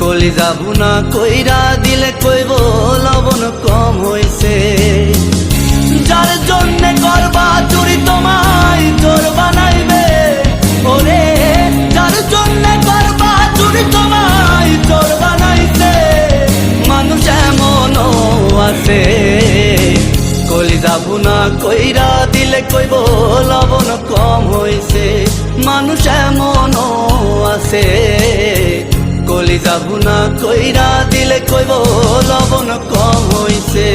কলি যাব না কইরা দিলে কইব, লবণ কম হইছে। যার জন্য করবা চুরি তোমায়, চোর বানাইবে। ওরে, যার জন্য করবা চুরি তোমায়, চোর বানাইছে। মানুষ এমনও আছে। কলি যাব না কইরা দিলে কইব কলি যাব না কইরা দিলে কইব লবণ কম হইছে।